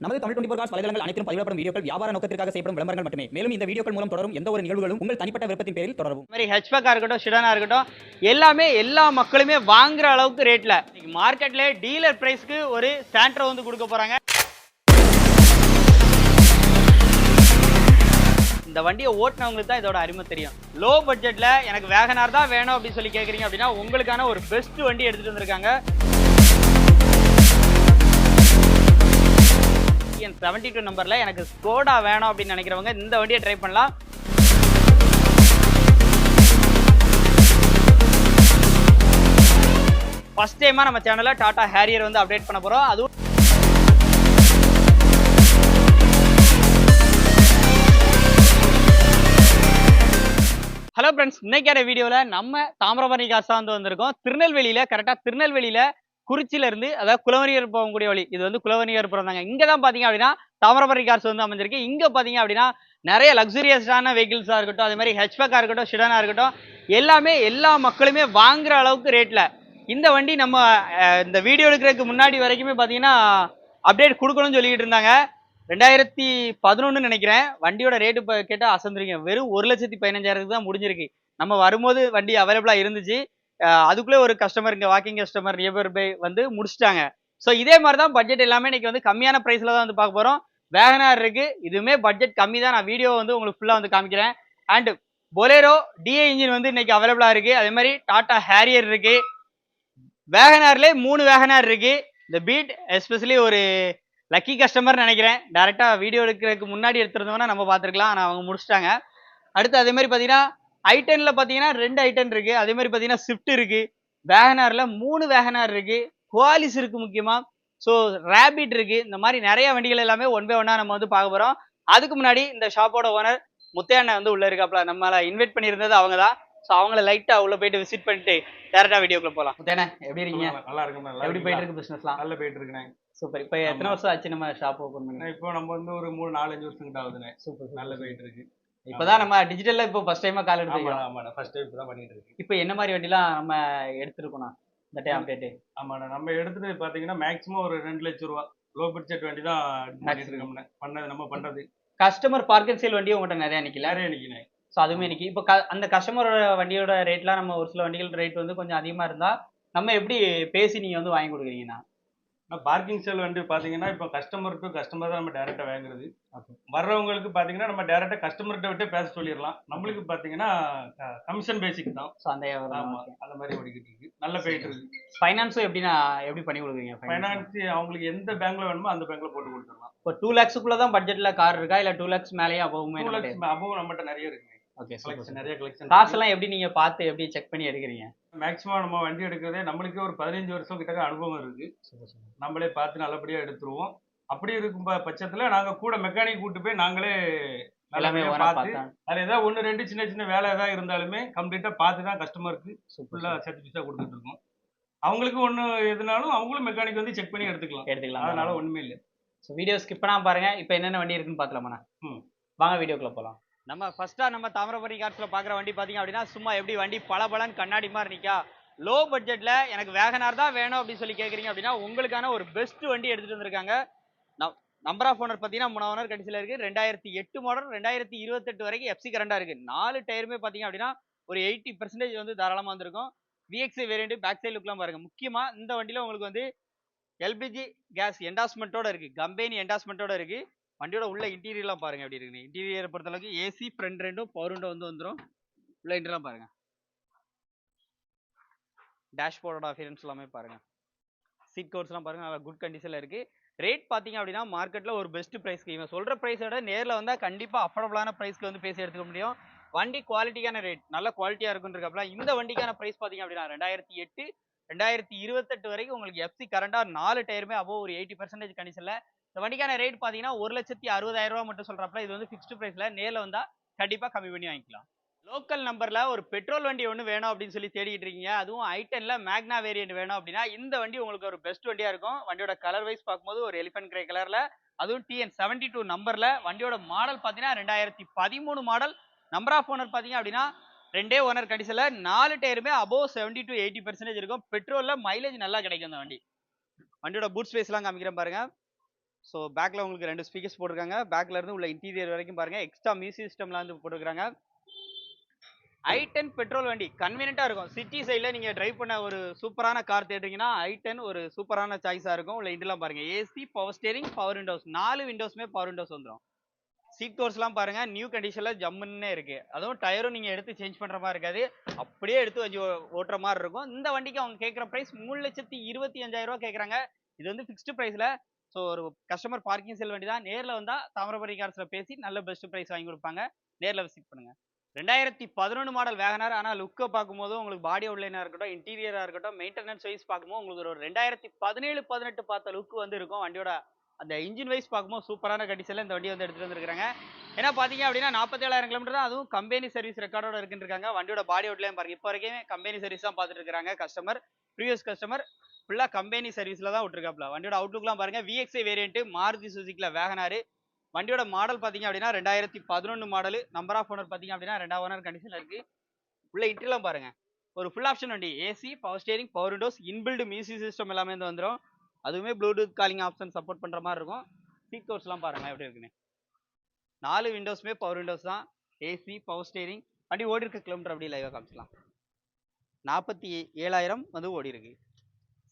நமது Tamil twenty cos வலைதளங்கள் அனைத்தும் பதிவிடப்படும் வீடியோக்கள் வியாபார நோக்கத்திற்காக செய்யப்படும் விளம்பரங்கள் மட்டுமே. மேலும் இந்த வீடியோக்கள் மூலம் தொடரும் எந்த ஒரு நிகழ்வுகளும் உங்கள் தனிப்பட்ட விருப்பத்தின் பேரில் தொடரும் மாதிரி ஹெச்பேக்காக இருக்கட்டும் ஷிடானா இருக்கட்டும் எல்லாமே எல்லா மக்களுமே வாங்குற அளவுக்கு ரேட்ல மார்க்கெட்ல டீலர் பிரைஸ்க்கு ஒரு சாண்ட்ரோ வந்து கொடுக்க போறாங்க. இந்த வண்டியை ஓட்டினவங்களுக்கு தான் இதோட அருமை தெரியும். லோ பட்ஜெட்ல எனக்கு வேகனார் தான் வேணும் அப்படின்னு சொல்லி கேட்குறீங்க அப்படின்னா உங்களுக்கான ஒரு பெஸ்ட் வண்டி எடுத்துட்டு வந்திருக்காங்க. செவன்டி டூ நம்பர்ல எனக்கு ஸ்கோடா வேணும் அப்படின்னு நினைக்கிறவங்க இந்த வண்டியை ட்ரை பண்ணலாம். ஃபர்ஸ்ட் டைமாக நம்ம சேனலில் டாடா ஹேரியர் வந்து அப்டேட் பண்ண போறோம். அதுவும் ஹலோ ஃப்ரெண்ட்ஸ் இன்னைக்கான வீடியோவில் நம்ம தாமிரபரணி காசா வந்து வந்திருக்கோம். திருநெல்வேலியில் கரெக்டாக திருநெல்வேலியில குறிச்சியிலிருந்து அதாவது குலவனியர் போகக்கூடிய வழி. இது வந்து குலவரியார் பிறந்தாங்க இங்கே தான் பார்த்தீங்க அப்படின்னா தாமிரபரணி கார்ஸ் வந்து அமைஞ்சிருக்கு. இங்கே பார்த்தீங்க அப்படின்னா நிறைய லக்ஸுரியஸான வெஹிக்கிள்ஸாக இருக்கட்டும் அதே மாதிரி ஹெச்பேக்காக இருக்கட்டும் ஷிடனாக இருக்கட்டும் எல்லாமே எல்லா மக்களுமே வாங்குற அளவுக்கு ரேட்டில் இந்த வண்டி நம்ம இந்த வீடியோ எடுக்கிறதுக்கு முன்னாடி வரைக்குமே பார்த்தீங்கன்னா அப்டேட் கொடுக்கணும்னு சொல்லிக்கிட்டு இருந்தாங்க. ரெண்டாயிரத்தி பதினொன்று நினைக்கிறேன். வண்டியோட ரேட்டு இப்போ கேட்டால் அசந்துருங்க. வெறும் ஒரு லட்சத்தி பதினஞ்சாயிரத்துக்கு தான் முடிஞ்சிருக்கு. நம்ம வரும்போது வண்டி அவைலபிளாக இருந்துச்சு. அதுக்குள்ளே ஒரு கஸ்டமர் இங்கே வாக்கிங் கஸ்டமர் நியபர் பை வந்து முடிச்சிட்டாங்க. ஸோ இதே மாதிரி தான் பட்ஜெட் எல்லாமே இன்றைக்கி வந்து கம்மியான ப்ரைஸில் தான் வந்து பார்க்க போகிறோம் வேகனார் இருக்குது இதுவுமே பட்ஜெட் கம்மி தான். நான் வீடியோ வந்து உங்களுக்கு ஃபுல்லாக வந்து காமிக்கிறேன். அண்டு பொலேரோ டிஏ இன்ஜின் வந்து இன்றைக்கி அவைலபிளாக இருக்குது அதே மாதிரி டாட்டா ஹேரியர் இருக்குது வேகனார்லே மூணு வேகனார் இருக்குது இந்த பீட் எஸ்பெஷலி ஒரு லக்கி கஸ்டமர் நினைக்கிறேன். டேரெக்டாக வீடியோ எடுக்கிறதுக்கு முன்னாடி எடுத்துருந்தோம்னா நம்ம பார்த்துருக்கலாம். ஆனால் அவங்க முடிச்சிட்டாங்க. அடுத்து அதே மாதிரி பார்த்தீங்கன்னா ஐட்டன்ல பார்த்தீங்கன்னா ரெண்டு ஐட்டன் இருக்கு. அதே மாதிரி பார்த்தீங்கன்னா ஸ்விஃப்ட் இருக்கு. வேகனார்ல மூணு வேகனார் இருக்கு. குவாலிஸ் இருக்கு முக்கியமா. ஸோ ரேபிட் இருக்கு. இந்த மாதிரி நிறைய வண்டிகள் எல்லாமே ஒன் பை ஒன்னா நம்ம வந்து பார்க்க போறோம். அதுக்கு முன்னாடி இந்த ஷாப்போட ஓனர் முத்தையண்ணன் வந்து உள்ள இருக்காப்ல. நம்மள இன்வைட் பண்ணியிருந்தது அவங்க தான் ஸோ அவங்கள லைட்டா உள்ள போயிட்டு விசிட் பண்ணிட்டு டேரக்டா வீடியோக்குள்ள போகலாம் முத்தையண்ணே எப்படி இருக்கீங்க? நல்லா இருக்கும் நல்லா எப்படி போயிட்டு இருக்கு பிசினஸ்லாம் நல்ல போயிட்டு இருக்குண்ணே சூப்பர் இப்போ எத்தனை வருஷம் ஆச்சு நம்ம ஷாப் ஓப்பன் பண்ணி? இப்போ நம்ம வந்து ஒரு மூணு நாலஞ்சு வருஷம் கிட்ட ஆகுதுண்ணே. சூப்பர் நல்ல போயிட்டு இருக்கு இப்போதான் நம்ம டிஜிட்டல்ல இப்போ ஃபர்ஸ்ட் டைமா கால் ஆமா எடுத்துக்கிறோம் ஆமாண்ணா ஃபர்ஸ்ட் டைம் தான் பண்ணிட்டு இருக்கு. இப்போ என்ன மாதிரி வண்டிலாம் நம்ம எடுத்துருக்கோம் இந்த டைம் அப்டேட் ஆமாண்ணா நம்ம எடுத்துட்டு பாத்தீங்கன்னா மேக்ஸிமம் ஒரு ரெண்டு லட்சம் ரூபா. லோ பட்ஜெட் வண்டி தான் பண்ணிட்டு பண்ணது நம்ம பண்றது. கஸ்டமர் பார்க் அண்ட் சேல் வண்டி உங்கள்கிட்ட நிறைய நிக்கல? நிறைய நிக்கிறேன் ஸோ அதுவுமே இன்னைக்கு இப்போ அந்த கஸ்டமரோட வண்டியோட ரேட்லாம் நம்ம ஒரு சில வண்டிகள் ரேட் வந்து கொஞ்சம் அதிகமா இருந்தா நம்ம எப்படி பேசி நீங்க வந்து வாங்கி கொடுக்குறீங்கண்ணா? பார்க்கிங் செல் வண்டி பாத்தீங்கன்னா இப்போ கஸ்டமர் டு கஸ்டமர் தான் நம்ம டேரக்டா வாங்குறது. வர்றவங்களுக்கு பாத்தீங்கன்னா நம்ம டேரக்டா கஸ்டமர்கிட்ட விட்டு பேச சொல்லிடலாம். நம்மளுக்கு பாத்தீங்கன்னா கமிஷன் பேசிக் தான். ஸோ அந்த மாதிரி ஓடிக்கிட்டு இருக்கு. நல்ல போயிட்டு இருக்கு. ஃபைனான்ஸும் எப்படின்னா எப்படி பண்ணி கொடுக்குறீங்க ஃபைனான்ஸ் அவங்களுக்கு எந்த பேங்க்ல வேணுமோ அந்த பேங்க்ல போட்டு கொடுத்துடலாம். இப்போ டூ லேக்ஸுக்குள்ள தான் பட்ஜெட்ல கார் இருக்கா? இல்ல டூ லேக்ஸ் மேலேயே அப்பவுமே டூ லேக்ஸ் அபோவ் நம்மகிட்ட நிறைய இருக்கு. ஓகே கலெக்ஷன் நிறைய கலெக்ஷன் காசெல்லாம் எப்படி நீங்க பார்த்து எப்படி செக் பண்ணி எடுக்கிறீங்க? மேக்ஸிமம் நம்ம வண்டி எடுக்கிறதே நம்மளுக்கே ஒரு பதினஞ்சு வருஷம் கிட்ட அனுபவம் இருக்கு. நம்மளே பார்த்து நல்லபடியா எடுத்துருவோம். அப்படி இருக்கும் பட்சத்துல நாங்க கூட மெக்கானிக் கூட்டு போய் நாங்களே எல்லாமே பார்த்து அதுல ஏதாவது ஒண்ணு ரெண்டு சின்ன சின்ன வேலை ஏதாவது இருந்தாலுமே கம்ப்ளீட்டா பார்த்து தான் கஸ்டமருக்கு சூப்பர் ஃபுல்லா சர்டிஃபிகேட்டா கொடுத்துட்டு இருக்கோம். அவங்களுக்கு ஒண்ணு எதுனாலும் அவங்களும் மெக்கானிக் வந்து செக் பண்ணி எடுத்துக்கலாம். எடுத்துக்கலாம் அதனால ஒண்ணுமே இல்லை. ஸோ வீடியோ ஸ்கிப் பண்ணாம பாருங்க. இப்போ என்னென்ன வண்டி இருக்குன்னு பார்க்கலாமாண்ணா ம். வாங்க வீடியோக்குள்ள போகலாம் நம்ம ஃபஸ்ட்டாக நம்ம தாமிரபரணி காட்சியில் பார்க்குற வண்டி பார்த்தீங்க அப்படின்னா சும்மா எப்படி வண்டி பல கண்ணாடி மாதிரி நிற்கா லோ பட்ஜெட்டில் எனக்கு வேகனார் தான் வேணும் அப்படின்னு சொல்லி கேட்குறீங்க அப்படின்னா உங்களுக்கான ஒரு பெஸ்ட் வண்டி எடுத்துகிட்டு வந்திருக்காங்க. நம்பர் ஆஃப் ஓனர் பார்த்தீங்கன்னா மூணு ஓனர் கடைசியில் இருக்குது ரெண்டாயிரத்தி எட்டு மாடல் ரெண்டாயிரத்தி இருபத்தெட்டு வரைக்கும் எஃப்சி கரண்டாக இருக்குது நாலு டயருமே பார்த்தீங்க அப்படின்னா ஒரு எயிட்டி பர்சன்டேஜ் வந்து தாராளமாக வந்திருக்கும். விஎக்ஸி வேரியண்ட் பேக் சைடு லுக்லாம் பாருங்கள் முக்கியமாக இந்த வண்டியில உங்களுக்கு வந்து எல்பிஜி கேஸ் என்டாஸ்மெண்ட்டோட இருக்குது கம்பெனி என்டாஸ்மெண்ட்டோட இருக்குது வண்டியோட உள்ள இன்டீரியர்லாம் பாருங்க எப்படி இருக்கு இன்டீரியர் பொறுத்தளவுக்கு ஏசி ஃப்ரண்ட் ரெண்டும் பவர் விண்டோ வந்து வந்துடும் உள்ள இன்டர்லாம் பாருங்க. டேஷ்போர்டோட அஃபியரன்ஸ் எல்லாமே பாருங்க. சீட் கவர்ஸ்லாம் பாருங்க நல்லா குட் கண்டிஷனில் இருக்கு. ரேட் பார்த்தீங்க அப்படின்னா மார்க்கெட்டில் ஒரு பெஸ்ட் ப்ரைஸ்க்கு இவன் சொல்கிற ப்ரைஸோட நேரில் வந்தால் கண்டிப்பாக அஃபோர்டபுளான ப்ரைஸ்க்கு வந்து பேசி எடுத்துக்க முடியும். வண்டி குவாலிட்டியான ரேட் நல்ல குவாலிட்டியாக இருக்குன்றக்கப்பல இந்த வண்டிக்கான ப்ரைஸ் பார்த்தீங்க அப்படின்னா ரெண்டாயிரத்தி எட்டு ரெண்டாயிரத்தி இருபத்தெட்டு வரைக்கும் உங்களுக்கு எஃப்சி கரண்டாக நாலு டயருமே அபோவ் ஒரு எயிட்டி பர்சன்டேஜ் கண்டிஷனில் இந்த வண்டிக்கான ரேட் பார்த்தீங்கன்னா ஒரு லட்சத்தி அறுபதாயிரம் ரூபா மட்டும் சொல்றப்பல. இது வந்து ஃபிக்ஸ்டு பிரைஸ்ல நேரில் வந்தால் கண்டிப்பாக கம்மி பண்ணி வாங்கிக்கலாம். லோக்கல் நம்பர்ல ஒரு பெட்ரோல் வண்டி ஒன்று வேணும் அப்படின்னு சொல்லி தேடிட்டு இருக்கீங்க. அதுவும் ஐட்டன்ல மேக்னா வேரியன்ட் வேணும் அப்படின்னா இந்த வண்டி உங்களுக்கு ஒரு பெஸ்ட் வண்டியாக இருக்கும். வண்டியோட கலர் வைஸ் பார்க்கும்போது ஒரு எலிஃபென்ட் கிரே கலர்ல அதுவும் டிஎன் செவன்டி டூ நம்பர்ல வண்டியோட மாடல் பார்த்தீங்கன்னா ரெண்டாயிரத்தி பதிமூணு மாடல் நம்பர் ஆஃப் ஓனர் பார்த்தீங்க அப்படின்னா ரெண்டே ஓனர் கண்டிஷன்ல நாலு டயருமே above seventy to eighty percentage இருக்கும். பெட்ரோலில் மைலேஜ் நல்லா கிடைக்கும் அந்த வண்டி. வண்டியோட பூட் ஸ்பேஸ்லாம் காமிக்கிறேன் பாருங்க. ஸோ பேக்கில் உங்களுக்கு ரெண்டு ஸ்பீக்கர்ஸ் போட்டிருக்காங்க. பேக்கில் இருந்து உள்ள இன்டீரியர் வரைக்கும் பாருங்க. எக்ஸ்ட்ரா மியூசிக் சிஸ்டம்லாம் வந்து போட்டிருக்காங்க. ஐ டென் பெட்ரோல் வண்டி. கன்வீனியண்ட்டாக இருக்கும். சிட்டி சைடில் நீங்கள் ட்ரைவ் பண்ண ஒரு சூப்பரான கார் தேடுறீங்கன்னா ஐ டென் ஒரு சூப்பரான சாய்ஸாக இருக்கும். உள்ள இதெல்லாம் பாருங்க. AC power steering power windows நாலு விண்டோஸுமே பவர் விண்டோஸ் வந்துடும் சீட் கோர்ஸ்லாம் பாருங்க. நியூ கண்டிஷனில் ஜம்முன்னே இருக்கு. அதுவும் டயரும் நீங்கள் எடுத்து சேஞ்ச் பண்ணுற மாதிரி இருக்காது. அப்படியே எடுத்து வச்சு ஓட்டுற மாதிரி இருக்கும். இந்த வண்டிக்கு அவங்க கேட்குற ப்ரைஸ் மூணு லட்சத்தி இருபத்தி அஞ்சாயிரம் ரூபா கேட்குறாங்க. இது வந்து ஃபிக்ஸ்டு ப்ரைஸில் ஸோ ஒரு கஸ்டமர் பார்க்கிங் செல் வண்டி தான் நேரில் வந்தால் தாமிரபரணி கார்ஸில் பேசி நல்ல பெஸ்ட் ப்ரைஸ் வாங்கி கொடுப்பாங்க. நேரில் விசிட் பண்ணுங்க. ரெண்டாயிரத்தி பதினொன்று மாடல் வேகனார் ஆனால் லுக்கை பார்க்கும்போது உங்களுக்கு பாடி அவுட்லைனாக இருக்கட்டும் இன்டீரியராக இருக்கட்டும் மெயின்டெனன்ஸ் வைஸ் பார்க்கும்போது உங்களுக்கு ஒரு ரெண்டாயிரத்தி பதினேழு பதினெட்டு பார்த்த லுக் வந்து இருக்கும். வண்டியோட அந்த இன்ஜின் வைஸ் பார்க்கும்போது சூப்பரான கண்டிஷனில் இந்த வண்டி வந்து எடுத்துகிட்டு வந்துருக்காங்க ஏன்னா பார்த்தீங்க அப்படின்னா நாற்பத்தேழாயிரம் கிலோமீட்டர் தான். அதுவும் கம்பெனி சர்வீஸ் ரெக்கார்டோட இருக்குன்னு இருக்காங்க வண்டியோட பாடி அவுட்லைன் பாருங்க. இப்போ வரைக்கும் கம்பெனி சர்வீஸ் தான் பார்த்துட்டு இருக்காங்க கஸ்டமர் ப்ரீவியஸ் கஸ்டமர் ஃபுல்லாக கம்பெனி சர்வீஸில் தான் விட்டுருக்காப்ல. வண்டியோட அவுட்லுக்லாம் பாருங்க. விஎக்ஸ்ஐ வேரியன்ட் மாருதி சுசுக்கியில் வேகனாரு. வண்டியோட மாடல் பார்த்தீங்க அப்படின்னா ரெண்டாயிரத்தி பதினொன்று மாடல் நம்பர் ஆஃப் ஓனர் பார்த்தீங்க அப்படின்னா ரெண்டாவது ஓனர் கண்டிஷனில் இருக்குது உள்ள இன்ட்ரெலாம் பாருங்க. ஒரு ஃபுல் ஆப்ஷன் வண்டி. AC power steering power windows inbuilt music system எல்லாமே வந்து வந்துடும் அதுவுமே ப்ளூடூத் காலிங் ஆப்ஷன் சப்போர்ட் பண்ணுற மாதிரி இருக்கும். சீட் கவர்ஸ்லாம் பாருங்கள் எப்படி இருக்குன்னு. நாலு விண்டோஸுமே பவர் விண்டோஸ் தான். ஏசி பவர் ஸ்டேரிங் வண்டி ஓடி இருக்க கிலோமீட்டர் அப்படி லைவாக காமிச்சலாம் நாற்பத்தி ஏழாயிரம் வந்து ஓடி இருக்கு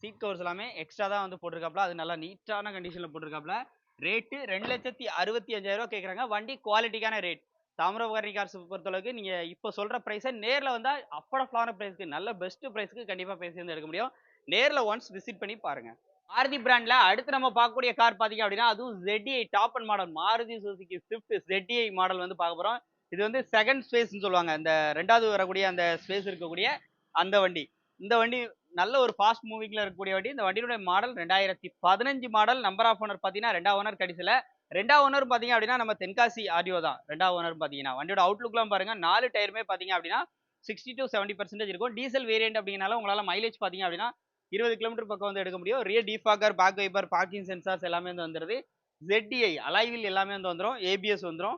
சீட் கவர்ஸ் எல்லாமே எக்ஸ்ட்ரா தான் வந்து போட்டிருக்காப்ல. அது நல்லா நீட்டான கண்டிஷனில் போட்டிருக்காப்ல. ரேட்டு ரெண்டு லட்சத்தி அறுபத்தி அஞ்சாயிரம் கேட்குறாங்க வண்டி குவாலிட்டிக்கான ரேட் தாமிரபரணி கார்ஸ் பொறுத்தளவுக்கு நீங்கள் இப்போ சொல்கிற ப்ரைஸை நேரில் வந்தால் அஃபோர்டபுளான ப்ரைஸ்க்கு நல்ல பெஸ்ட்டு ப்ரைஸ்க்கு கண்டிப்பாக பேசி வந்து எடுக்க முடியும். நேரில் ஒன்ஸ் விசிட் பண்ணி பாருங்க. மாருதி பிராண்டில் அடுத்து நம்ம பார்க்கக்கூடிய கார் பார்த்தீங்க அப்படின்னா அதுவும் ZDI top end model Maruti Suzuki Swift ZDI model வந்து பார்க்க போகிறோம் இது வந்து செகண்ட் ஸ்பேஸ்னு சொல்லுவாங்க. இந்த ரெண்டாவது வரக்கூடிய அந்த ஸ்பேஸ் இருக்கக்கூடிய அந்த வண்டி. இந்த வண்டி நல்ல ஒரு ஃபாஸ்ட் மூவிங்கில் இருக்கக்கூடிய வண்டி. இந்த வண்டியுடைய மாடல் ரெண்டாயிரத்தி பதினஞ்சு மாடல் நம்பர் ஆஃப் ஓனர் பார்த்தீங்கன்னா ரெண்டாவது ஓனர் கடைசியில். ரெண்டாவது ஓனர் பார்த்தீங்க அப்படின்னா நம்ம தென்காசி ஆடியோ தான். ரெண்டாவது ஓனர் பார்த்தீங்கன்னா வண்டியோட அவுட்லுக்லாம் பாருங்கள் நாலு டயருமே பார்த்தீங்க அப்படின்னா சிக்ஸ்டி டு செவன்ட்டி பர்சன்டேஜ் இருக்கும். டீசல் வேரியன்ட் அப்படிங்கனால உங்களால் மைலேஜ் பார்த்தீங்க அப்படின்னா இருபது கிலோமீட்டர் பக்கம் வந்து எடுக்க முடியும். Rear defogger back wiper parking sensors எல்லாமே வந்து வந்துருது. ஜெட்டிஐ அலைவில் எல்லாமே வந்து வந்துடும் ஏபிஎஸ் வந்துடும்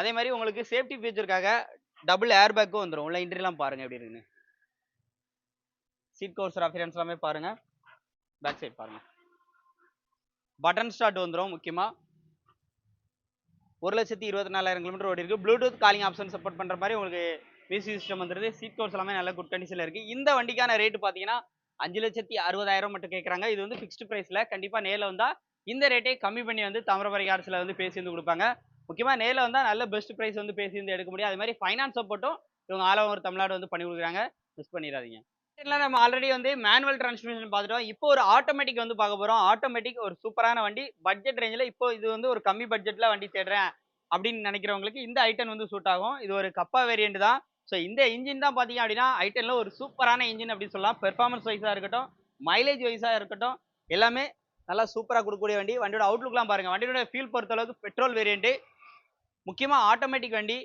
அதே மாதிரி உங்களுக்கு சேஃப்டி ஃபீச்சருக்காக டபுள் ஏர் பேக்கும் வந்துடும் உள்ள இன்ட்ரிலாம் பாருங்கள் எப்படி இருக்குன்னு. சீட் கோர்ஸ் ரெஃபரன்ஸ் எல்லாமே பாருங்க. பேக் சைடு பாருங்க. பட்டன் ஸ்டார்ட் வந்துடும் முக்கியமா. ஒரு லட்சத்தி இருபத்தி நாலாயிரம் கிலோமீட்டர் ஓடி இருக்கு. ப்ளூடூத் காலிங் ஆப்ஷன் சப்போர்ட் பண்ற மாதிரி உங்களுக்கு மியூசிக் சிஸ்டம் வந்துருது. சீட் கோர்ஸ் எல்லாமே நல்ல குட் கண்டிஷனில் இருக்கு. இந்த வண்டிக்கான ரேட் பாத்தீங்கன்னா அஞ்சு லட்சத்தி அறுபதாயிரம் மட்டும் கேட்குறாங்க இது வந்து ஃபிக்ஸ்டு ப்ரைஸ்ல கண்டிப்பா நேரில் வந்தால் இந்த ரேட்டே கம்மி பண்ணி வந்து தாமிரபரணி கார்ஸ்ல வந்து பேசி வந்து கொடுப்பாங்க. முக்கியமா நேரில் வந்தா நல்ல பெஸ்ட் ப்ரைஸ் வந்து பேசி வந்து எடுக்க முடியும். அது மாதிரி ஃபைனான்ஸ் சப்போர்ட்டும் இவங்க ஆல் ஓவர் தமிழ்நாடு வந்து பண்ணி கொடுக்குறாங்க. மிஸ் பண்ணிடாதீங்க. இதில் நம்ம ஆல்ரெடி வந்து மேனுவல் டிரான்ஸ்மிஷன் பார்த்துட்டோம். இப்போ ஒரு ஆட்டோமேட்டிக் வந்து பார்க்க போகிறோம் ஆட்டோமேட்டிக் ஒரு சூப்பரான வண்டி. பட்ஜெட் ரேஞ்சில் இப்போ இது வந்து ஒரு கம்மி பட்ஜெட்டில் வண்டி தேடுறேன் அப்படின்னு நினைக்கிறவங்களுக்கு இந்த ஐட்டன் வந்து சூட் ஆகும். இது ஒரு கப்பா வேரியண்ட் தான். ஸோ இந்த இன்ஜின் தான் பார்த்தீங்க அப்படின்னா ஐட்டனில் ஒரு சூப்பரான இன்ஜின் அப்படின்னு சொல்லலாம். பெர்ஃபார்மன்ஸ் வைஸாக இருக்கட்டும் மைலேஜ் வைஸாக இருக்கட்டும் எல்லாமே நல்லா சூப்பராக கொடுக்கக்கூடிய வண்டி. வண்டியோட அவுட்லுக்லாம் பாருங்கள் வண்டியோட ஃபீல் பொறுத்த அளவுக்கு பெட்ரோல் வேரியண்ட்டு முக்கியமாக ஆட்டோமேட்டிக் வண்டி.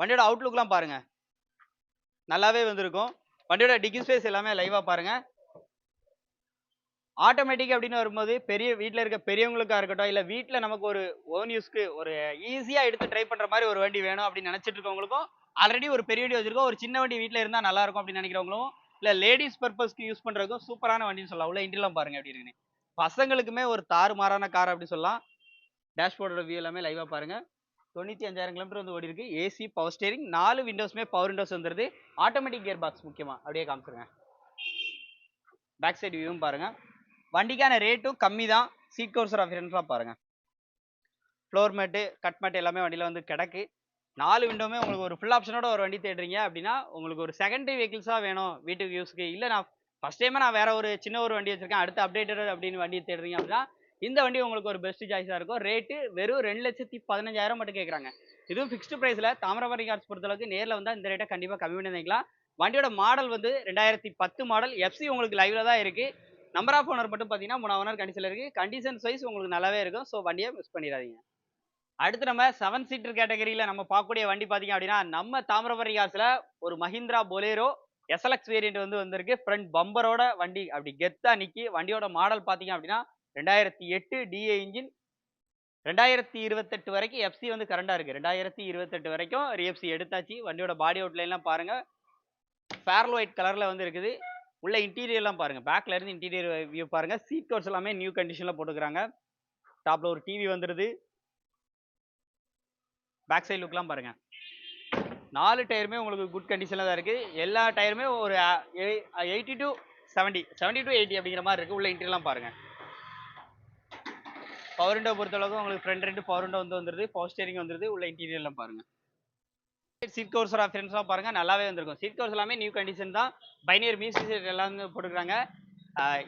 வண்டியோட அவுட்லுக்லாம் பாருங்கள் நல்லாவே வந்திருக்கும். வண்டியோட டிக்கி ஸ்பேஸ் எல்லாமே லைவாக பாருங்க. ஆட்டோமேட்டிக் அப்படின்னு வரும்போது பெரிய வீட்டில் இருக்க பெரியவங்களுக்கா இருக்கட்டும் இல்லை வீட்டில் நமக்கு ஒரு ஓன் யூஸ்க்கு ஒரு ஈஸியாக எடுத்து ட்ரை பண்ணுற மாதிரி ஒரு வண்டி வேணும் அப்படின்னு நினச்சிட்டு இருக்கவங்களுக்கும் ஆல்ரெடி ஒரு பெரிய வண்டி வச்சிருக்கோம். ஒரு சின்ன வண்டி வீட்டில் இருந்தால் நல்லா இருக்கும் அப்படின்னு நினைக்கிறவங்களும் இல்லை லேடிஸ் பர்பஸ்க்கு யூஸ் பண்ணுறதுக்கும் சூப்பரான வண்டின்னு சொல்லலாம். உள்ள இன்ட்ரெலாம் பாருங்க எப்படி இருக்குன்னு. பசங்களுக்குமே ஒரு தாறுமாறான கார் அப்படின்னு சொல்லலாம். டேஷ்போர்டோட வியூ எல்லாமே லைவாக பாருங்க. தொண்ணூற்றி அஞ்சாயிரம் கிலோமீட்டர் வந்து ஓடி இருக்கு ஏசி பவர் ஸ்டேரிங் நாலு விண்டோஸ்மே பவர் விண்டோஸ் வந்துருது. ஆட்டோமேட்டிக் கியர் பாக்ஸ் முக்கியமாக அப்படியே காமிச்சிருங்க. பேக் சைடு வியூவும் பாருங்க. வண்டிக்கான ரேட்டும் கம்மி தான் சீட் கவர்ஸ் ரெஃபரன்ஸ்லாம் பாருங்க. ஃப்ளோர் மேட்டு கட் மேட்டு எல்லாமே வண்டியில் வந்து கிடக்கு. நாலு விண்டோமே உங்களுக்கு ஒரு ஃபுல் ஆப்ஷனோட ஒரு வண்டி தேடுறீங்க அப்படின்னா உங்களுக்கு ஒரு செகண்டரி வெஹிக்கிள்ஸாக வேணும் வீட்டுக்கு யூஸ்க்கு இல்லை நான் ஃபஸ்ட் டைமே நான் வேற ஒரு சின்ன ஒரு வண்டி வச்சிருக்கேன் அடுத்து அப்டேட்டட் அப்படின்னு வண்டி தேடுறீங்க அப்படின்னா இந்த வண்டி உங்களுக்கு ஒரு பெஸ்ட் சாய்ஸாக இருக்கும். ரேட்டு வெறும் ரெண்டு லட்சத்தி பதினஞ்சாயிரம் மட்டும் கேட்குறாங்க இதுவும் ஃபிக்ஸ்டு ப்ரைஸில் தாமிரபரணி கார்ஸ் பொறுத்தளவுக்கு நேரில் வந்தால் இந்த ரேட்டை கண்டிப்பாக கம்மி பண்ணி தந்துக்கலாம் வண்டியோட மாடல் வந்து ரெண்டாயிரத்தி பத்து மாடல் எஃப்சி உங்களுக்கு லைவில் தான் இருக்குது நம்பர் ஆஃப் ஓனர் மட்டும் பார்த்தீங்கன்னா மூணு ஓனர் கண்டிஷனில் இருக்குது கண்டிஷன் சைஸ் உங்களுக்கு நல்லாவே இருக்கும். ஸோ வண்டியை மிஸ் பண்ணிடாதீங்க. அடுத்து நம்ம செவன் சீட்டர் கேட்டகரியில் நம்ம பார்க்கக்கூடிய வண்டி பார்த்தீங்க அப்படின்னா நம்ம தாமிரபரணி காசில் ஒரு மஹிந்திரா பொலேரோ எஸ்எல்எக்ஸ் வேரியண்ட் வந்து வந்திருக்கு. ஃப்ரண்ட் பம்பரோட வண்டி. அப்படி கெத்தாக நிற்கி வண்டியோட மாடல் பார்த்தீங்க அப்படின்னா ரெண்டாயிரத்தி எட்டு டிஏ இன்ஜின் ரெண்டாயிரத்தி இருபத்தெட்டு வரைக்கும் எஃப்சி வந்து கரண்டாக இருக்குது ரெண்டாயிரத்தி இருபத்தெட்டு வரைக்கும் ரிஎஃப்சி எடுத்தாச்சு. வண்டியோட பாடி அவுட்லைன்லாம் பாருங்கள் ஃபேர்ல் ஒயிட் கலரில் வந்து இருக்குது. உள்ள இன்டீரியர்லாம் பாருங்கள் பேக்கில் இருந்து இன்டீரியர் வியூ பாருங்கள் சீட் கவர்ஸ் எல்லாமே நியூ கண்டிஷனில் போட்டுக்கிறாங்க. டாப்பில் ஒரு டிவி வந்துடுது பேக் சைடு லுக்லாம் பாருங்கள் நாலு டயருமே உங்களுக்கு குட் கண்டிஷனில் தான் இருக்குது எல்லா டயருமே ஒரு eighty to seventy seventy to eighty அப்படிங்கிற மாதிரி இருக்குது உள்ள இன்டீரியர்லாம் பாருங்கள் பவர் விண்டோ பொறுத்தளவுக்கு உங்களுக்கு ஃப்ரண்ட் ரெண்டு பவர் விண்டோ வந்து வந்துருது. பவர் ஸ்டேரிங் வந்துருது. உள்ள இன்டீரியர்லாம் பாருங்க. சீட் கவர்ஸ் ஆஃபரன்ஸ்லாம் பாருங்க. நல்லாவே வந்திருக்கும். சீட் கவர்ஸ் எல்லாமே நியூ கண்டிஷன் தான். பைனியர் மியூசிக் செட் எல்லாம் போட்டுக்கிறாங்க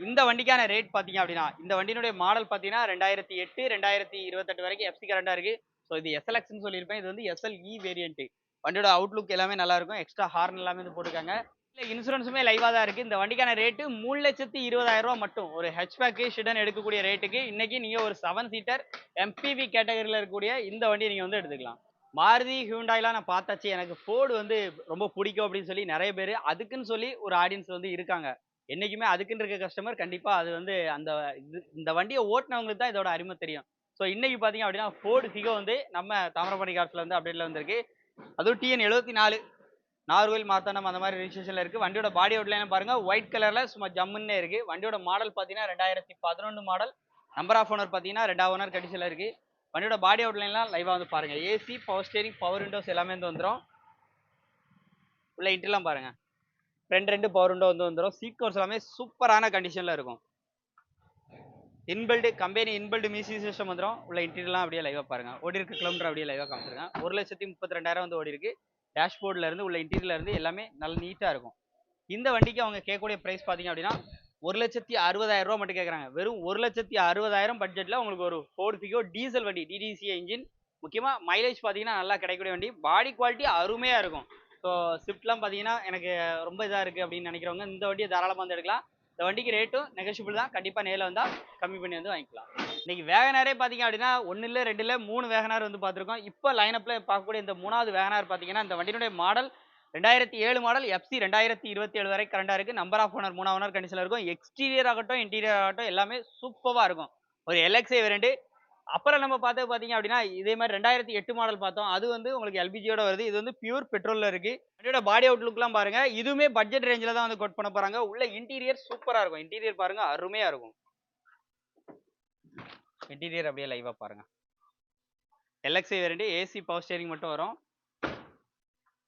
இந்த வண்டிக்கான ரேட் பார்த்தீங்க அப்படின்னா இந்த வண்டியினுடைய மாடல் பார்த்தீங்கன்னா ரெண்டாயிரத்தி எட்டு ரெண்டாயிரத்தி இருபத்தெட்டு வரைக்கும் எஃப்சி கரண்டாக இருக்குது ஸோ இது எஸ்எல்எக்ஸ்னு சொல்லியிருப்பேன். இது வந்து எஸ்எல்இ வேரியண்ட்டு வண்டியோட அவுட்லுக் எல்லாமே நல்லா இருக்கும். எக்ஸ்ட்ரா ஹார்ன் எல்லாமே வந்து போட்டுருக்காங்க. இல்லை இன்சூரன்ஸுமே லைவாக தான் இருக்குது இந்த வண்டிக்கான ரேட்டு மூணு லட்சத்தி இருபதாயிரம் ரூபா மட்டும். ஒரு ஹெச்பேக்கு ஷிடன் எடுக்கக்கூடிய ரேட்டுக்கு இன்னைக்கு நீங்கள் ஒரு செவன் சீட்டர் எம்பிவி கேட்டகரியில் இருக்கக்கூடிய இந்த வண்டியை நீங்கள் வந்து எடுத்துக்கலாம். மாருதி ஹியூண்டாய்லாம் நான் பார்த்தாச்சு. எனக்கு ஃபோர்டு வந்து ரொம்ப பிடிக்கும் அப்படின்னு சொல்லி நிறைய பேர் அதுக்குன்னு சொல்லி ஒரு ஆடியன்ஸ் வந்து இருக்காங்க. என்னைக்குமே அதுக்குன்னு இருக்க கஸ்டமர் கண்டிப்பாக அது வந்து அந்த இது இந்த வண்டியை ஓட்டினவங்களுக்கு தான் இதோட அருமை தெரியும். ஸோ இன்னைக்கு பார்த்தீங்க அப்படின்னா ஃபோர்டு ஃபிகோ வந்து நம்ம தாமிரபரணி காலத்தில் வந்து அப்டேட்டில் வந்திருக்கு. அதுவும் டிஎன் எழுபத்தி நாலு. நார்கோயில் மாத்தானம் அந்த மாதிரி ரிஜிஸ்ட்ரேஷனில் இருக்குது வண்டியோட பாடி அவுட்லைன் பாருங்க. ஒயிட் கலரில் சும்மா ஜம்முன்னே இருக்குது வண்டியோட மாடல் பார்த்தீங்கன்னா ரெண்டாயிரத்தி பதினொன்று மாடல் நம்பர் ஆஃப் ஓனர் பார்த்தீங்கன்னா ரெண்டா ஓனர் கண்டிஷனில் இருக்குது வண்டியோட பாடி அவுட்லைன்லாம் லைவாக வந்து பாருங்க. AC power steering power windows எல்லாமே வந்து வந்துடும் உள்ள இன்ட்ரெலாம் பாருங்க. ரெண்டு ரெண்டு பவர் விண்டோ வந்து வந்துடும் சீக்கர்ஸ் எல்லாமே சூப்பரான கண்டிஷனில் இருக்கும். Inbuilt company inbuilt music system வந்துடும் உள்ள இன்டீரியர்லாம் அப்படியே லைவாக பாருங்க. ஓடி இருக்க கிலோமீட்டர் அப்படியே லைவாக காமிச்சிருக்கேன். ஒரு லட்சத்தி முப்பத்தி ரெண்டாயிரம் வந்து ஓடி இருக்கு டேஷ்போர்டில் இருந்து உள்ள இன்டீரியர்ல இருந்து எல்லாமே நல்ல நீட்டாக இருக்கும். இந்த வண்டிக்கு அவங்க கேட்கக்கூடிய ப்ரைஸ் பார்த்தீங்க அப்படின்னா ஒரு லட்சத்தி அறுபதாயிரம் ரூபா மட்டும் கேட்குறாங்க. வெறும் ஒரு லட்சத்தி அறுபதாயிரம் பட்ஜெட்டில் உங்களுக்கு ஒரு ஃபோர்ட் ஃபிகோ டீசல் வண்டி டிடிசிஏ இன்ஜின் முக்கியமாக மைலேஜ் பார்த்தீங்கன்னா நல்லா கிடைக்கக்கூடிய வண்டி. பாடி குவாலிட்டி அருமையாக இருக்கும். ஸோ ஸ்விஃப்ட்லாம் பார்த்தீங்கன்னா எனக்கு ரொம்ப இதாக இருக்குது அப்படின்னு நினைக்கிறவங்க இந்த வண்டியை தாராளமாக வந்து எடுக்கலாம். இந்த வண்டிக்கு ரேட்டும் நெகஷியபிள் தான். கண்டிப்பாக நேரில் வந்தால் கம்மி பண்ணி வந்து வாங்கிக்கலாம். இன்னைக்கு வேகனாரே பார்த்தீங்க அப்படின்னா ஒன்று இல்லை ரெண்டு இல்லை மூணு வேகனார் வந்து பார்த்துருக்கோம் இப்போ லைனப்பில் பார்க்கக்கூடிய இந்த மூணாவது வேகனார் பார்த்தீங்கன்னா இந்த வண்டியினுடைய மாடல் ரெண்டாயிரத்தி ஏழு மாடல் எஃப்சி ரெண்டாயிரத்தி இருபத்தி ஏழு வரை கரண்டாக இருக்குது நம்பர் ஆஃப் ஓனர் மூணாவது ஓனர் கண்டிஷனில் இருக்கும். எக்ஸ்டீரியர் ஆகட்டும் இன்டீரியர் ஆகட்டும் எல்லாமே சூப்பராக இருக்கும். ஒரு எல்எக்ஸே வேரியண்ட் அப்புறம் நம்ம பார்த்தது பார்த்தீங்க அப்படின்னா இதே மாதிரி ரெண்டாயிரத்தி எட்டு மாடல் பார்த்தோம். அது வந்து உங்களுக்கு எல்பிஜியோட வருது. இது வந்து பியூர் பெட்ரோலில் இருக்கு. வண்டியோட பாடி அவுட்லுக்லாம் பாருங்க. இதுவுமே பட்ஜெட் ரேஞ்சில் தான் வந்து கொட் பண்ண போறாங்க. உள்ள இன்டீரியர் சூப்பராக இருக்கும். இன்டீரியர் பாருங்க அருமையாக இருக்கும். இன்டீரியர் அப்படியே லைவாக பாருங்க. LXI variant AC power steering மட்டும் வரும்.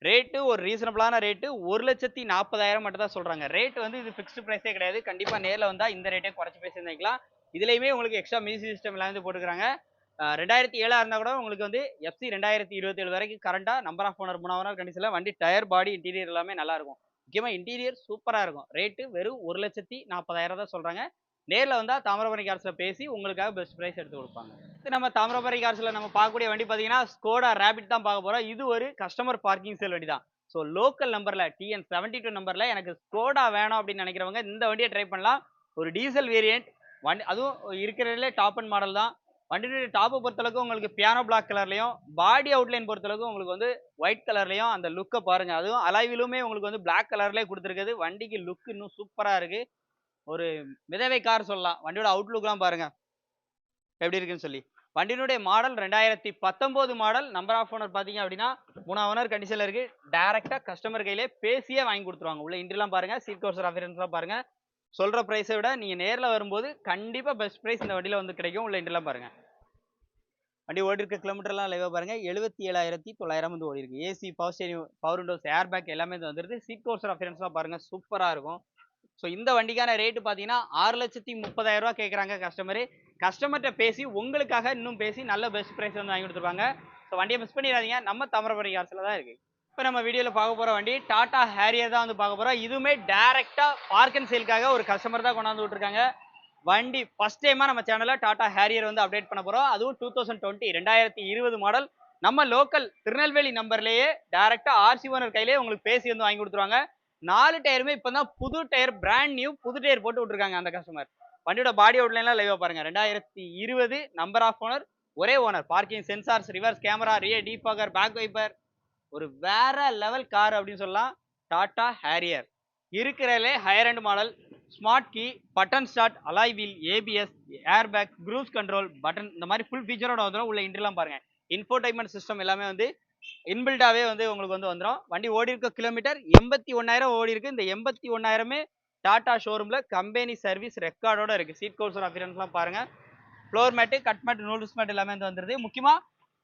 ரேட்டு ஒரு ரீசனபிளான ரேட்டு ஒரு லட்சத்தி நாற்பதாயிரம் மட்டும் தான் சொல்கிறாங்க ரேட் வந்து இது ஃபிக்ஸ்டு ப்ரைஸே கிடையாது. கண்டிப்பாக நேரில் வந்தால் இந்த ரேட்டே குறைச்சி பேசியிருந்தீங்களா இதுலேயுமே உங்களுக்கு எக்ஸ்ட்ரா மியூசிக் சிஸ்டம் எல்லாம் வந்து போட்டுக்கிறாங்க. ரெண்டாயிரத்தி ஏழாக இருந்தால் கூட உங்களுக்கு வந்து எஃப்சி ரெண்டாயிரத்தி இருபத்தி ஏழு வரைக்கும் கரண்டா நம்பர் ஆஃப் ஓனர் மூணாவது கண்டிஷனில் வண்டி டயர் பாடி இன்டீரியர் எல்லாமே நல்லா இருக்கும். இன்டீரியர் சூப்பராக இருக்கும். ரேட்டு வெறும் ஒரு லட்சத்தி நாற்பதாயிரம் தான் சொல்கிறாங்க நேரில் வந்தால் தாமிரபரணி கார்ஸில் பேசி உங்களுக்காக பெஸ்ட் ப்ரைஸ் எடுத்து கொடுப்பாங்க. அடுத்து நம்ம தாமிரபரணி கார்ஸில் நம்ம பார்க்கக்கூடிய வண்டி பார்த்தீங்கன்னா ஸ்கோடா ரேபிட் தான் பார்க்க போகிறோம் இது ஒரு கஸ்டமர் பார்க்கிங் செல் வண்டி தான். ஸோ லோக்கல் நம்பரில் டிஎன் செவன்டி டூ நம்பரில் எனக்கு ஸ்கோடா வேணும் அப்படின்னு நினைக்கிறவங்க இந்த வண்டியை ட்ரை பண்ணலாம். ஒரு டீசல் வேரியன்ட் வண்டி அதுவும் இருக்கிறதுலே டாப் அண்ட் மாடல் தான். வண்டியுடைய டாப்பை பொறுத்தளவுக்கு உங்களுக்கு பியானோ பிளாக் கலர்லையும் பாடி அவுட்லைன் பொறுத்தளவுக்கு உங்களுக்கு வந்து ஒயிட் கலர்லையும் அந்த லுக்கை பாருங்க. அதுவும் அலைவிலுமே உங்களுக்கு வந்து பிளாக் கலர்லேயே கொடுத்துருக்குது. வண்டிக்கு லுக் இன்னும் சூப்பராக இருக்குது ஒரு மிதவை கார் சொல்லலாம். வண்டியோட அவுட்லுக்லாம் பாருங்க. எப்படி இருக்குன்னு சொல்லி. வண்டியினுடைய மாடல் ரெண்டாயிரத்தி பத்தொம்போது மாடல் நம்பர் ஆஃப் ஓனர் பார்த்தீங்க அப்படின்னா மூணாவது ஓனர் கண்டிஷனில் இருக்கு. டேரெக்டாக கஸ்டமர் கையிலே பேசியே வாங்கி கொடுத்துருவாங்க. உள்ள இன்ட்ரெலாம் பாருங்க. சீட் கோர்சர் அஃபரன்ஸ்லாம் பாருங்கள் சொல்கிற ப்ரைஸை விட நீங்க நேர்ல வரும்போது கண்டிப்பாக பெஸ்ட் ப்ரைஸ் இந்த வண்டியில வந்து கிடைக்கும். உள்ள இன்ட்ரெலாம் பாருங்க. வண்டி ஓடி இருக்க கிலோமீட்டர்லாம் லைவாக பாருங்க. எழுபத்தி ஏழாயிரத்தி தொள்ளாயிரம் வந்து ஓடி இருக்கு. AC power steering power windows air bag எல்லாமே வந்துருது. சீட் கோர்சர் அஃபரன்ஸ்லாம் பாருங்க. சூப்பராக இருக்கும். ஸோ இந்த வண்டிக்கான ரேட்டு பார்த்தீங்கன்னா ஆறு லட்சத்தி முப்பதாயிரம் ரூபா கேட்குறாங்க கஸ்டமரு கஸ்டமர்கிட்ட பேசி உங்களுக்காக இன்னும் பேசி நல்ல பெஸ்ட் ப்ரைஸ் வந்து வாங்கி கொடுத்துருவாங்க ஸோ வண்டியை மிஸ் பண்ணிடாதீங்க. நம்ம தாமிரபரணி காசில் தான் இருக்குது இப்போ நம்ம வீடியோவில் பார்க்க போகிற வண்டி டாடா ஹேரியர் தான் வந்து பார்க்க போகிறோம் இதுவுமே டேரெக்டாக பார்க் அண்ட் சேலுக்காக ஒரு கஸ்டமர் தான் கொண்டாந்து விட்டுருக்காங்க. வண்டி ஃபர்ஸ்ட் டைமாக நம்ம சேனலில் டாடா ஹேரியர் வந்து அப்டேட் பண்ண போகிறோம் அதுவும் டூ தௌசண்ட் டுவெண்ட்டி ரெண்டாயிரத்தி இருபது மாடல் நம்ம லோக்கல் திருநெல்வேலி நம்பர்லேயே டேரெக்டாக ஆர்சி ஓனர் கையிலே உங்களுக்கு பேசி வந்து வாங்கி கொடுத்துருவாங்க. நாலு டயருமே இப்போ தான் புது டயர் பிராண்ட் நியூ புது டயர் போட்டு விட்டுருக்காங்க அந்த கஸ்டமர் வண்டியோட பாடி அவுட்லைன்லாம் லைவாக பாருங்கள் ரெண்டாயிரத்தி இருபது நம்பர் ஆஃப் ஓனர் ஒரே owner parking sensors reverse camera rear defogger back wiper ஒரு வேற லெவல் கார் அப்படின்னு சொல்லலாம். டாடா ஹேரியர் இருக்கிறதுலே higher end model smart key button start alloy wheel ABS air bag cruise control button இந்த மாதிரி ஃபுல் ஃபீச்சரோட வந்துடும் உள்ள இன்ட்ரெலாம் பாருங்க. இன்ஃபோடைன்மெண்ட் சிஸ்டம் எல்லாமே வந்து இன்பில்டாவே வந்து உங்களுக்கு வந்து வந்துடும் வண்டி ஓடி இருக்க கிலோமீட்டர் எண்பத்தி ஒன்னாயிரம் ஓடி இருக்கு இந்த எண்பத்தி ஒன்னாயிரமே டாடா ஷோரூம்ல கம்பெனி சர்வீஸ் ரெக்கார்டோட இருக்கு. சீட் கவுன்சர் அப்பியரன்ஸ்லாம் பாருங்க. Floor mat cut mat noodles mat எல்லாமே வந்து வந்துருது. முக்கியமா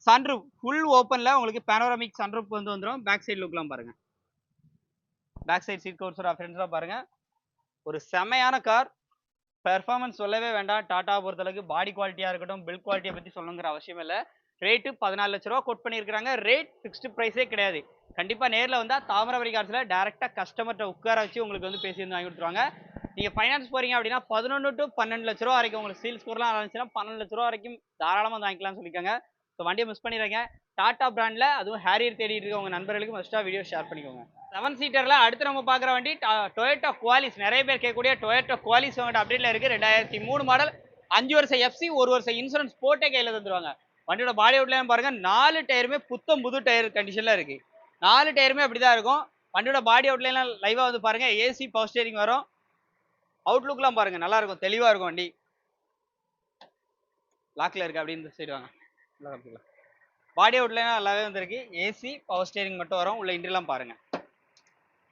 சன்ரூப் ஃபுல் ஓப்பன்ல உங்களுக்கு பேனோராமிக் சன்ரூப் வந்து வந்துடும் பேக் சைடு லுக்லாம் பாருங்க. பேக் சைடு சீட் கவுன்சர் அப்பியரன்ஸ்லாம் பாருங்க. ஒரு செமையான கார். பெர்ஃபார்மன்ஸ் சொல்லவே வேண்டாம். டாடா பொறுத்தளவுக்கு பாடி குவாலிட்டியாக இருக்கட்டும் பில் குவாலிட்டியை பற்றி சொல்லணுங்கிற அவசியம் இல்லை. ரேட்டு பதினாலு லட்ச ரூபா கோட் பண்ணியிருக்கிறாங்க. ரேட் ஃபிக்ஸ்டு ப்ரைஸே கிடையாது. கண்டிப்பாக நேரில் வந்தால் தாமிரபரணி கார்ஸில் டேரெக்டாக கஸ்டமர்கிட்ட உட்கார வச்சு உங்களுக்கு வந்து பேசி வந்து வாங்கி கொடுத்துருவாங்க. நீங்கள் ஃபைனான்ஸ் போகிறீங்க அப்படின்னா பதினொன்று டு பன்னெண்டு லட்ச ரூபா வரைக்கும் உங்களுக்கு சீல் ஸ்கோர்லாம் ஆரம்பிச்சுன்னா பன்னெண்டு லட்ச ரூபா வரைக்கும் தாராளமாக வந்து வாங்கிக்கலாம்னு சொல்லியிருக்காங்க. ஸோ வண்டியை மிஸ் பண்ணிடுறீங்க டாடா பிராண்டில் அதுவும் ஹேரியர் தேடிட்டு இருக்க உங்கள் நண்பர்களுக்கு மஸ்ட்டாக வீடியோ ஷேர் பண்ணிக்கோங்க. செவன் சீட்டரில் அடுத்து நம்ம பார்க்குற வண்டி டொயோட்டோ குவாலிஸ் நிறைய பேர் கேட்கக்கூடிய டொயோட்டோ குவாலிஸ் உங்கள்கிட்ட அப்டேட்டில் இருக்குது ரெண்டாயிரத்தி மூணு மாடல் அஞ்சு வருஷம் எஃப்சி ஒரு வருஷம் இன்சூரன்ஸ் போட்டே கையில் தந்துருவாங்க. வண்டியோட பாடி அவுட்லையும் பாருங்கள் நாலு டயருமே புத்தம் புது டயர் கண்டிஷனில் இருக்குது நாலு டயருமே அப்படி தான் இருக்கும். வண்டியோட பாடி அவுட்லைன்லாம் லைவாக வந்து பாருங்கள் ஏசி பவர் ஸ்டேரிங் வரும். அவுட்லுக்லாம் பாருங்கள் நல்லாயிருக்கும் தெளிவாக இருக்கும் வண்டி. லாக்கில் இருக்குது அப்படின்னு சைடு வாங்க. நல்லா பாடி அவுட்லைன் நல்லாவே வந்திருக்கு. ஏசி பவர் ஸ்டேரிங் மட்டும் வரும் உள்ள இன்ட்ரிலாம் பாருங்கள்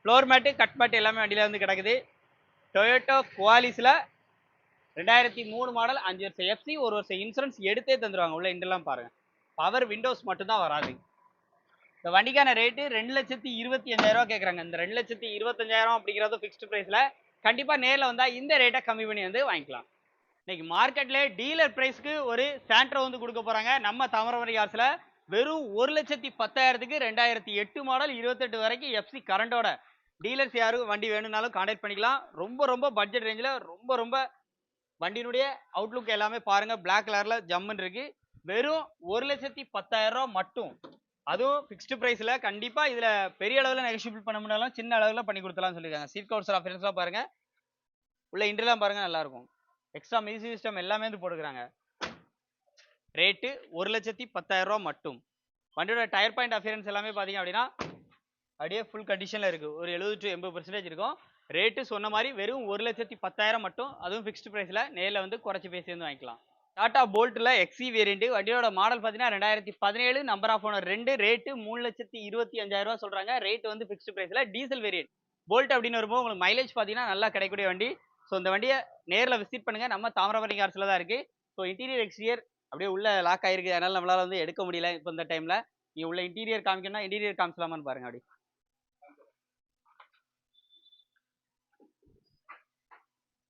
ஃப்ளோர் மேட்டு கட் மேட்டு எல்லாமே வண்டியில் வந்து கிடக்குது. டொயோட்டோ குவாலிஸில் ரெண்டாயிரத்தி மூணு மாடல் அஞ்சு வருஷம் எஃப்சி ஒரு வருஷம் இன்சூரன்ஸ் எடுத்தே தந்துடுவாங்க உள்ள இன்டெல்லாம் பாருங்கள் பவர் விண்டோஸ் மட்டும்தான் வராது. இந்த வண்டிக்கான ரேட்டு ரெண்டு லட்சத்தி இருபத்தி அஞ்சாயிரம் ரூபா கேட்குறாங்க இந்த ரெண்டு லட்சத்தி இருபத்தஞ்சாயிரம் அப்படிங்கிறது ஃபிக்ஸ்டு ப்ரைஸில் கண்டிப்பாக நேரில் வந்தால் இந்த ரேட்டை கம்மி பண்ணி வந்து வாங்கிக்கலாம். இன்னைக்கு மார்க்கெட்ல டீலர் ப்ரைஸ்க்கு ஒரு சாண்ட்ரோ வந்து கொடுக்க போறாங்க. நம்ம தாமிரபரணி காசில் வெறும் ஒரு லட்சத்தி பத்தாயிரத்துக்கு ரெண்டாயிரத்தி எட்டு மாடல் இருபத்தெட்டு வரைக்கும் எஃப்சி கரண்டோட டீலர்ஸ் யாரும் வண்டி வேணும்னாலும் கான்டாக்ட் பண்ணிக்கலாம். ரொம்ப ரொம்ப பட்ஜெட் ரேஞ்சில் ரொம்ப ரொம்ப வண்டியினுடைய அவுட்லுக் எல்லாமே பாருங்க. பிளாக் கலர்ல ஜம்முன்னு இருக்கு. வெறும் ஒரு லட்சத்தி பத்தாயிரம் ரூபா மட்டும். அதுவும் ஃபிக்ஸ்டு ப்ரைஸில் கண்டிப்பாக இதில் பெரிய அளவில் நெகோஷியபிள் பண்ண முடியாலும் சின்ன அளவில் பண்ணி கொடுத்தலாம் சொல்லியிருக்காங்க. சீட் கவுன்சர் ஆஃபர்ஸ்லாம் பாருங்க. உள்ள இன்டர்லாம் பாருங்க நல்லா இருக்கும். எக்ஸ்ட்ரா மியூசிக் சிஸ்டம் எல்லாமே வந்து போட்டுக்கிறாங்க. ரேட்டு ஒரு லட்சத்தி பத்தாயிரம் ரூபா மட்டும். வண்டியோட டயர் பாயிண்ட் அஃபியரன்ஸ் எல்லாமே பார்த்தீங்க அப்படின்னா அப்படியே ஃபுல் கண்டிஷனில் இருக்குது ஒரு எழுபது டு எண்பது பர்சன்டேஜ் இருக்கும். ரேட்டு சொன்ன மாதிரி வெறும் ஒரு லட்சத்தி பத்தாயிரம் மட்டும். அதுவும் ஃபிக்ஸ்டு ப்ரைஸில் நேரில் வந்து குறைச்சி பேசி வந்து வாங்கிக்கலாம். டாடா போல்ட்டில் எக்ஸி வேரியண்ட்டு வண்டியோட மாடல் பார்த்தீங்கன்னா ரெண்டாயிரத்தி பதினேழு நம்பர் ஆஃப் ஓனர் ரெண்டு ரேட்டு மூணு லட்சத்தி இருபத்தி அஞ்சாயிரம் சொல்கிறாங்க ரேட் வந்து ஃபிக்ஸ்டு ப்ரைஸில் டீசல் வேரியண்ட் போல்ட் அப்படின்னு வரும்போது உங்களுக்கு மைலேஜ் பார்த்தீங்கன்னா நல்லா கிடைக்கக்கூடிய வண்டி. ஸோ இந்த வண்டியை நேரில் விசிட் பண்ணுங்க. நம்ம தாமிரபரணி கார்ஸில் தான் இருக்குது ஸோ இன்டீரியர் எக்ஸ்டீரியர் அப்படியே உள்ள லாக் ஆகிருக்கு அதனால் நம்மளால வந்து எடுக்க முடியல இப்போ இந்த டைம்ல நீ உள்ள இன்டீரியர் காமிக்கணும்னா இன்டீரியர் காமிச்சலாமான்னு பாருங்க அப்படி.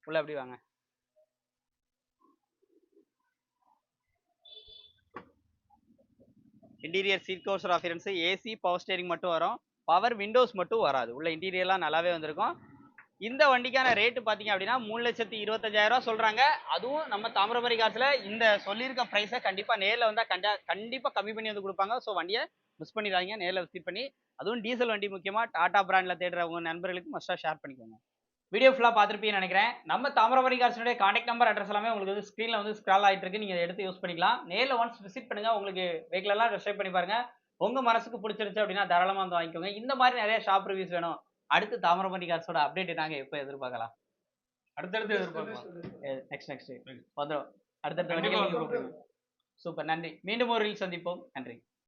உள்ள அப்படி வாங்க. Interior seat covers appearance AC power steering மட்டும் வரும். பவர் விண்டோஸ் மட்டும் வராது. உள்ள இன்டீரியர்லாம் நல்லாவே வந்திருக்கும். இந்த வண்டிக்கான ரேட்டு பார்த்தீங்க அப்படின்னா மூணு லட்சத்தி இருபத்தஞ்சாயிரம் ரூபா சொல்றாங்க. அதுவும் நம்ம தாமிரபரி காசுல இந்த சொல்லியிருக்க ப்ரைஸை கண்டிப்பா நேர்ல வந்தா கண்டா கண்டிப்பா கம்மி பண்ணி வந்து கொடுப்பாங்க. ஸோ வண்டியை மிஸ் பண்ணிடாதீங்க. நேர்ல விசிட் பண்ணி. அதுவும் டீசல் வண்டி முக்கியமா டாடா பிராண்ட்ல தேடுற உங்கள் நண்பர்களுக்கு மஸ்டா ஷேர் பண்ணிக்கோங்க. வீடியோ ஃபுல்லாக பார்த்துருப்பீங்கன்னு நினைக்கிறேன். நம்ம தாமிரபரணி காசுடைய கான்டாக்ட் நம்பர் அட்ரஸ் எல்லாமே உங்களுக்கு வந்து ஸ்க்ரீனில் வந்து ஸ்க்ரால் ஆகிட்டு இருக்கு. நீங்கள் எடுத்து யூஸ் பண்ணிக்கலாம். நேரில் ஒன்ஸ் விசிட் பண்ணுங்க. உங்களுக்கு எல்லாம் ரெஸ்ட்ரைப் பண்ணி பாருங்க. உங்க மனசுக்கு பிடிச்சிருச்சு அப்படின்னா தாராளமாக வந்து வாங்கிக்கோங்க. இந்த மாதிரி நிறைய ஷாப் ரிவ்யூஸ் வேணும். அடுத்து தாமிரபரணி காசோட அப்டேட் நாங்கள் எப்போ எதிர்பார்க்கலாம்? அடுத்தடுத்து எதிர்பார்க்கலாம். நெக்ஸ்ட் நெக்ஸ்ட் வந்துடும் அடுத்தடுத்த. சூப்பர் நன்றி. மீண்டும் ஒரு ரீல் சந்திப்போம். நன்றி.